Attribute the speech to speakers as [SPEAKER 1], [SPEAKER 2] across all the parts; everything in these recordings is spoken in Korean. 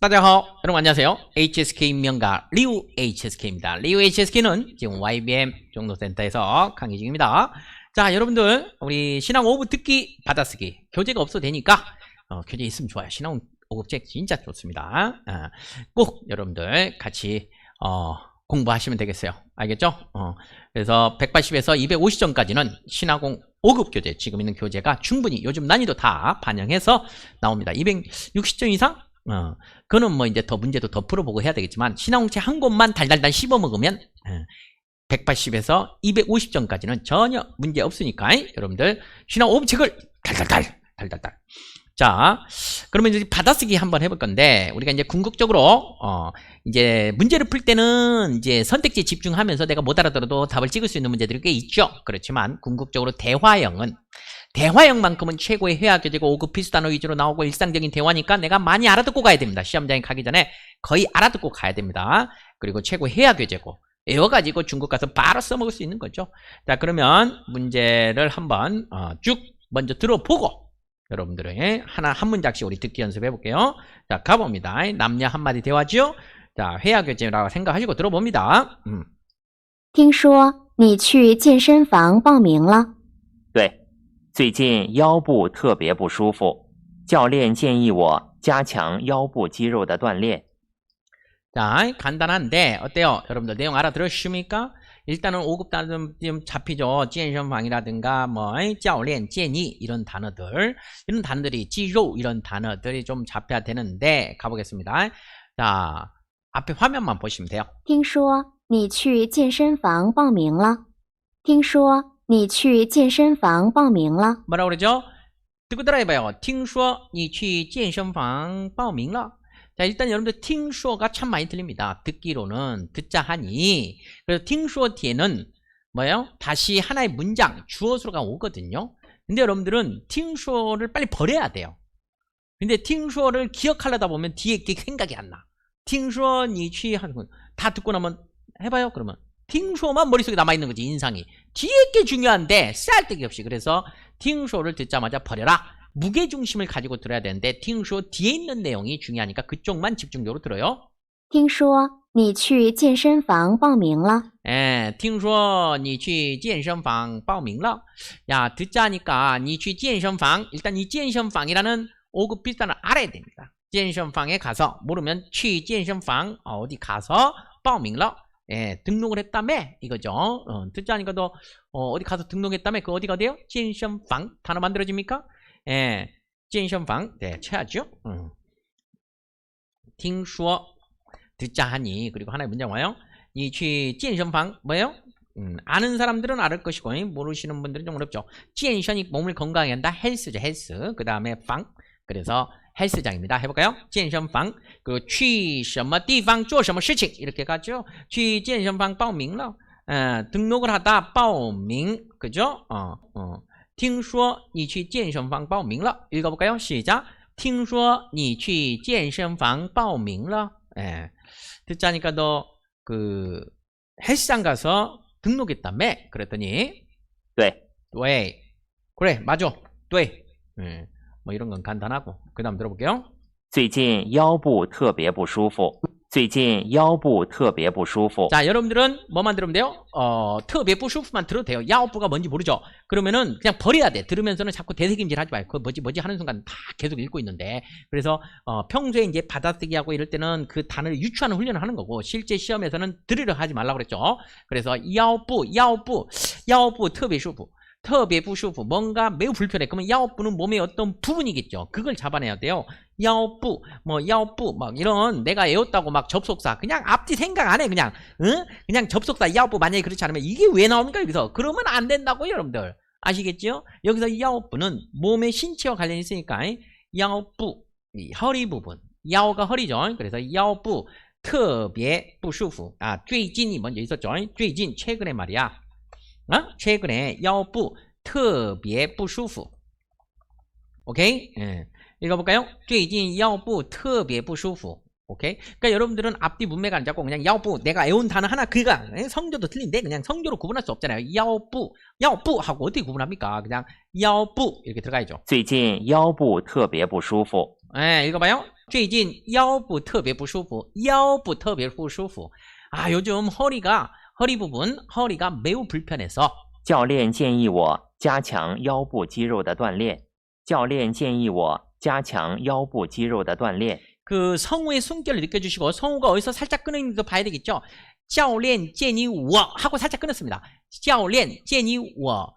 [SPEAKER 1] 다자하오 여러분 안녕하세요. HSK 명가 리우 HSK입니다. 리우 HSK는 지금 YBM 종로센터에서 강의 중입니다. 자 여러분들 우리 신앙 5부 듣기 받아쓰기 교재가 없어도 되니까 어, 교재 있으면 좋아요. 신앙 5급책 진짜 좋습니다. 아, 꼭 여러분들 같이 어, 공부하시면 되겠어요. 알겠죠? 어, 그래서 180에서 250점까지는 신화공 5급 교재 지금 있는 교재가 충분히 요즘 난이도 다 반영해서 나옵니다. 260점 이상? 어, 그거는 뭐 이제 더 문제도 더 풀어보고 해야 되겠지만 신화공책 한 곳만 달달달 씹어 먹으면 어, 180에서 250점까지는 전혀 문제 없으니까 여러분들 신화 5급 책을 달달달 달달달 자, 그러면 이제 받아쓰기 한번 해볼 건데 우리가 이제 궁극적으로 어 이제 문제를 풀 때는 이제 선택지에 집중하면서 내가 못 알아들어도 답을 찍을 수 있는 문제들이 꽤 있죠. 그렇지만 궁극적으로 대화형은 대화형만큼은 최고의 회화 교재고 5급 필수 단어 위주로 나오고 일상적인 대화니까 내가 많이 알아듣고 가야 됩니다. 시험장에 가기 전에 거의 알아듣고 가야 됩니다. 그리고 최고 회화 교재고 외워가지고 중국 가서 바로 써먹을 수 있는 거죠. 자 그러면 문제를 한번 어, 쭉 먼저 들어보고 여러분들의 하나 한 문장씩 우리 듣기 연습해 볼게요. 자 가봅니다. 남녀 한마디 대화죠. 자 회화 교재라고 생각하시고 들어봅니다. 음.
[SPEAKER 2] 听说你去健身房报名了，
[SPEAKER 3] 对， 最近腰部特别不舒服，教练建议我加强腰部肌肉的锻炼。
[SPEAKER 1] 자 간단한데 어때요? 여러분들 내용 알아들으십니까? 일단은 5급 단어 좀 잡히죠.健身房이라든가 뭐教练 建议 이런 단어들 이런 단어들이肌肉 이런 단어들이 좀 잡혀야 되는데 가보겠습니다. 자 앞에 화면만 보시면 돼요.
[SPEAKER 2] 听说你去健身房报名了，听说 你去健身房报名了，
[SPEAKER 1] 뭐라 그러죠? 듣고 따라해봐요. 听说你去健身房报名了. 자 일단 여러분들 听说가 참 많이 틀립니다. 듣기로는 듣자 하니 그래서 听说 뒤에는 뭐예요? 다시 하나의 문장 주어수가 오거든요. 근데 여러분들은 听说를 빨리 버려야 돼요. 근데 听说를 기억하려다 보면 뒤에 게 생각이 안 나. 听说你去 하는 다 듣고 나면 해봐요. 그러면 听说만 머릿속에 남아있는 거지 인상이. 뒤에 게 중요한데 쓸데기 없이 그래서 听说를 듣자마자 버려라. 무게중심을 가지고 들어야 되는데 听说 뒤에 있는 내용이 중요하니까 그쪽만 집중적으로 들어요.
[SPEAKER 2] 听说你去健身房报名了，
[SPEAKER 1] 예, 听说你去健身房报名了. 야, 듣자니까 你去健身房 일단 이 健身房이라는 5급 비슷한 알아야 됩니다. 健身房에 가서 모르면 去健身房 어, 어디 가서 报名了. 예, 등록을 했다며 이거죠. 어, 듣자니까 너 어, 디 가서 등록했다며 그 어디가 돼요? 찐션방 단어 만들어집니까? 예, 찐션방 네, 최하죠. 어. 음. 팅슈어 듣자 하니 그리고 하나의 문장 와요. 이취 찐션방 뭐예요? 음, 아는 사람들은 알을 것이고 모르시는 분들은 좀 어렵죠. 찐션이 몸을 건강히 한다. 헬스죠, 헬스. 그 다음에 방 그래서 헬스장입니다. 해볼까요? 健身房 그, 去什么地方做什么事情 이렇게 가죠. 去健身房报名了 어, 등록을 하다 报名 그죠? 어, 어. 听说你去健身房报名了 읽어볼까요? 시작 听说你去健身房报名了 예. 듣자니까 너 그 헬스장 가서 등록했다며 그랬더니
[SPEAKER 3] 对，
[SPEAKER 1] 왜 그래 맞아 네 예. 뭐 이런 건 간단하고 그 다음 들어볼게요
[SPEAKER 3] 最近腰部特别不舒服，最近腰部特别不舒服。
[SPEAKER 1] 자 여러분들은 뭐만 들으면 돼요? 어特别不舒服만 들어도 돼요 야오부가 뭔지 모르죠 그러면은 그냥 버려야 돼 들으면서는 자꾸 되새김질 하지 말고 그 뭐지 뭐지 하는 순간 다 계속 읽고 있는데 그래서 어, 평소에 이제 받아쓰기 하고 이럴 때는 그 단어를 유추하는 훈련을 하는 거고 실제 시험에서는 들으려 하지 말라고 그랬죠 그래서 야오부 야오부 야오부 特别舒服 特别不舒服 뭔가 매우 불편해 그러면 야오부는 몸의 어떤 부분이겠죠 그걸 잡아내야 돼요 야오부 뭐 야오부 막 이런 내가 애웠다고 막 접속사 그냥 앞뒤 생각 안 해 그냥 응? 그냥 접속사 야오부 만약에 그렇지 않으면 이게 왜 나옵니까 여기서 그러면 안 된다고 여러분들 아시겠죠 여기서 야오부는 몸의 신체와 관련이 있으니까 야오부 이 허리 부분 야오가 허리죠 그래서 야오부 特别不舒服 아, 最近이 먼저 있었죠 最近 최근에 말이야 어? 최근에 야오부 特别不舒服 오케이 예. 읽어볼까요? 最近腰部特别不舒服 오케이? 그러니까 여러분들은 앞뒤 문맥 안 잡고 그냥 야오부 내가 애운 단어 하나 그가 성조도 틀린데 그냥 성조로 구분할 수 없잖아요. 야오부 야오부 하고 어떻게 구분합니까? 그냥 야오부 이렇게 들어가야죠.
[SPEAKER 3] 最近腰部特别不舒服，
[SPEAKER 1] 예, 읽어봐요. 最近腰部特别不舒服腰部特别不舒服 아, 요즘 허리가 허리 부분 허리가 매우 불편해서
[SPEAKER 3] 教练建议我加强腰部肌肉的锻炼。教练建议我加强腰部肌肉的锻炼。
[SPEAKER 1] 그 성우의 숨결을 느껴주시고 성우가 어디서 살짝 끊어있는 거 봐야 되겠죠. 教练建议我 하고 살짝 끊었습니다. 教练建议我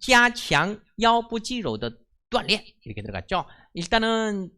[SPEAKER 1] 加强腰部肌肉的锻炼 이렇게 들어갔죠. 일단은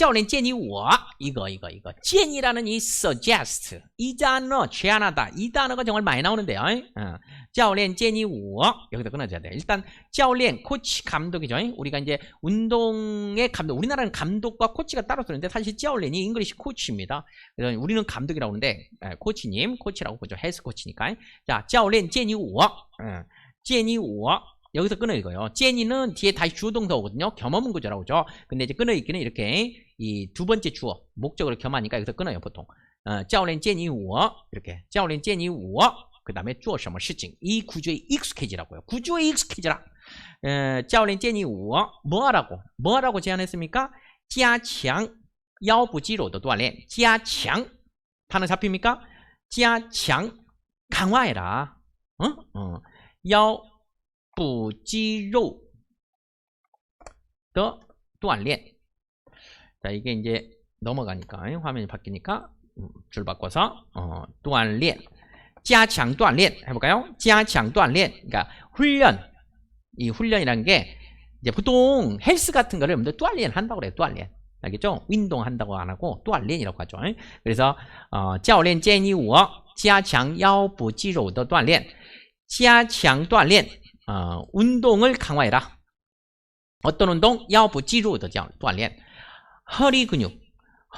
[SPEAKER 1] 教练建议我 이거 이거 이거 建议라는 이 suggest 이 단어 제안하다 이 단어가 정말 많이 나오는데요. 어. 教练建议我 여기다 끊어줘야 돼요. 일단 教练 코치 감독이죠. 우리가 이제 운동의 감독 우리나라는 감독과 코치가 따로 쓰는데 사실 教练이 잉글리시 코치입니다. 그래서 우리는 감독이라고 하는데 에, 코치님 코치라고 보죠. 헬스 코치니까. 자, 教练建议我 어. 建议我 여기서 끊어 읽어요. 建议는 뒤에 다시 주어동사 오거든요. 겸허문 구조라고 하죠. 근데 이제 끊어 읽기는 이렇게 이 두 번째 주어 목적으로 겸하니까 여기서 끊어요 보통. 어, 教练建议我 이렇게 教练建议我그 다음에 做什么事情이 구조에 익숙해지라고요. 구조에 익숙해지라. 에, 教练建议我 뭐하라고 뭐하라고 제안했습니까? 加强腰部肌肉的锻炼加强 단어 잡힙니까? 加强 강화해라. 어? 어. 腰 部肌肉的锻炼 자, 이게 이제 넘어가니까 화면이 바뀌니까 음, 줄 바꿔서 어, 锻炼 加强锻炼 해볼까요? 加强锻炼 그러니까 훈련 이 훈련이라는 게 이제 보통 헬스 같은 거를 여러분들 锻炼 한다고 그래요. 锻炼 알겠죠? 운동한다고 안 하고 锻炼이라고 하죠. 그래서 어, 教练建议我加强腰部肌肉的锻炼加强锻炼 어, 운동을 강화해라. 어떤 운동? 腰部肌肉的锻炼 허리 근육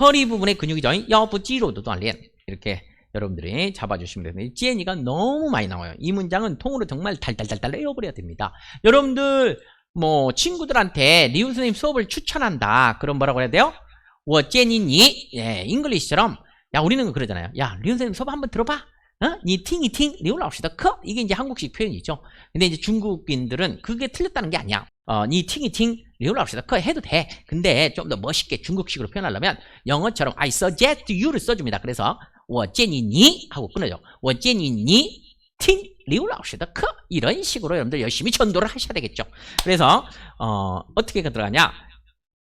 [SPEAKER 1] 허리 부분의 근육이죠. 腰部肌肉的锻炼 이렇게 여러분들이 잡아주시면 됩니다. 제니가 너무 많이 나와요. 이 문장은 통으로 정말 달달달달 외워버려야 됩니다. 여러분들 뭐 친구들한테 리우 선생님 수업을 추천한다. 그럼 뭐라고 해야 돼요? 我建议你 예, 잉글리시처럼 야 우리는 그러잖아요. 야 리우 선생님 수업 한번 들어봐. 어? 니 팅이 팅 리우 라오시다 커 이게 이제 한국식 표현이죠. 근데 이제 중국인들은 그게 틀렸다는 게 아니야. 어, 니 팅이 팅 리우 라오시다 커 해도 돼. 근데 좀 더 멋있게 중국식으로 표현하려면 영어처럼 I suggest you를 써줍니다. 그래서 我建议你 하고 끊어요. 我建议你听리우 라오시다 커 이런 식으로 여러분들 열심히 전도를 하셔야 되겠죠. 그래서 어, 어떻게 들어가냐?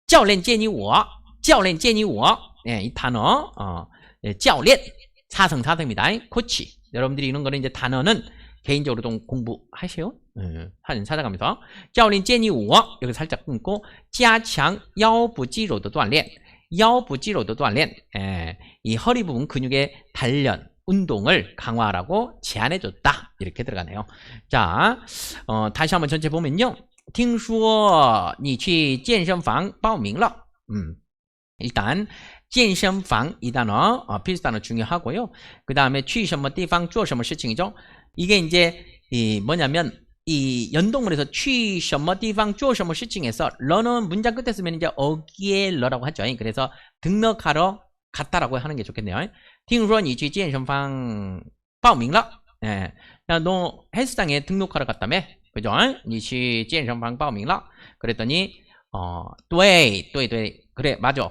[SPEAKER 1] 教练建议我教练建议我 예, 이 단어 어, 예, 教练 사성사성입니다. 코치 여러분들이 이런 거는 이제 단어는 개인적으로 좀 공부하세요. 예, 사진 찾아가면서 教练建议我 여기 살짝 끊고 加强腰部肌肉的锻炼腰部肌肉的锻炼 예, 이 허리 부분 근육의 단련 운동을 강화하라고 제안해줬다 이렇게 들어가네요. 자, 어, 다시 한번 전체 보면요. 听说你去健身房报名了. 음, 일단 健身房이 단어 어, 필수 단어 중요하고요. 그 다음에 去什么地方做什么事情이죠. 이게 이제 이 뭐냐면 이 연동문에서 去什么地方做什么事情에서 러는 문장 끝에 쓰면 이제 어기에 러라고 하죠. 그래서 등록하러 갔다라고 하는 게 좋겠네요. 听说你去健身房报名了. 예. 야, 너 헬스장에 등록하러 갔다며? 그죠? 你去健身房报名了. 그랬더니 어, 对,对,对. 그래, 맞아.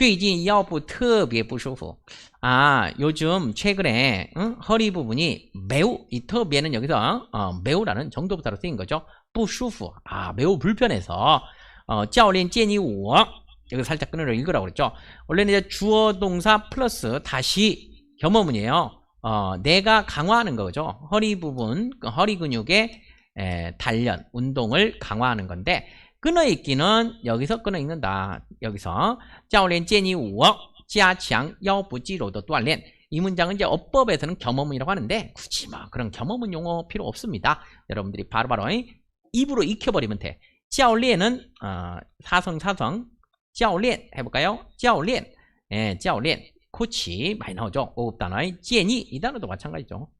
[SPEAKER 1] 最近腰部特别不舒服. 아, 요즘 최근에 응? 허리 부분이 매우 이特别는 여기서 어, 매우라는 정도부터로 쓰인 거죠. 不舒服. 아, 매우 불편해서 어, 教练建议我 여기 살짝 끊으려 읽으라고 그랬죠. 원래는 이제 주어 동사 플러스 다시 겸어문이에요. 어, 내가 강화하는 거죠. 허리 부분, 그 허리 근육의 에, 단련, 운동을 강화하는 건데 끊어 읽기는 여기서 끊어 읽는다. 여기서 教练建议我加强腰部肌肉的锻炼. 이 문장은 이제 어법에서는 겸어문이라고 하는데 굳이 뭐 그런 겸어문 용어 필요 없습니다. 여러분들이 바로바로 입으로 익혀버리면 돼. 教练은 어, 사성사성 教练 해볼까요? 教练 예, 教练 코치 많이 나오죠. 5급 단어의 建议이 단어도 마찬가지죠.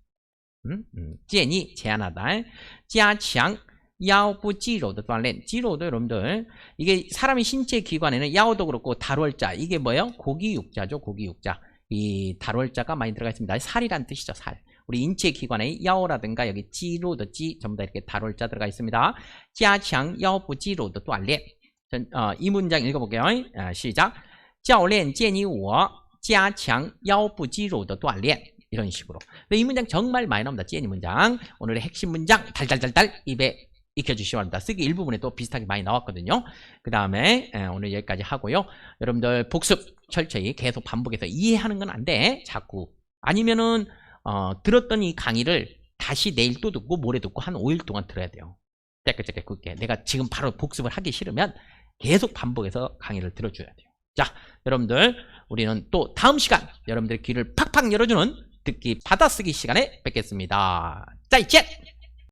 [SPEAKER 1] 음, 음, 建议 제안하다. 加强 腰部肌肉的锻炼 肌肉도 여러분들 이게 사람의 신체 기관에는 야오도 그렇고 달월자 이게 뭐예요? 고기 육자죠. 고기 육자. 이 달월자가 많이 들어가 있습니다. 살이란 뜻이죠. 살. 우리 인체 기관에 야오라든가 여기 찌로도 찌 전부 다 이렇게 달월자 들어가 있습니다. 加强腰部肌肉的锻炼 전, 어, 이 문장 읽어볼게요. 아, 시작. 教练建议我加强腰部肌肉的锻炼. 이런 식으로. 근데 이 문장 정말 많이 나옵니다. 제니 문장. 오늘의 핵심 문장 달달달달 입에 익혀주시기 바랍니다. 쓰기 일부분에 또 비슷하게 많이 나왔거든요. 그 다음에 오늘 여기까지 하고요. 여러분들 복습 철저히 계속 반복해서 이해하는 건 안 돼. 자꾸. 아니면은 어, 들었던 이 강의를 다시 내일 또 듣고 모레 듣고 한 5일 동안 들어야 돼요. 깨끗깨끗 굵게. 내가 지금 바로 복습을 하기 싫으면 계속 반복해서 강의를 들어줘야 돼요. 자, 여러분들 우리는 또 다음 시간 여러분들 귀를 팍팍 열어주는 듣기 받아쓰기 시간에 뵙겠습니다. 짜이젠!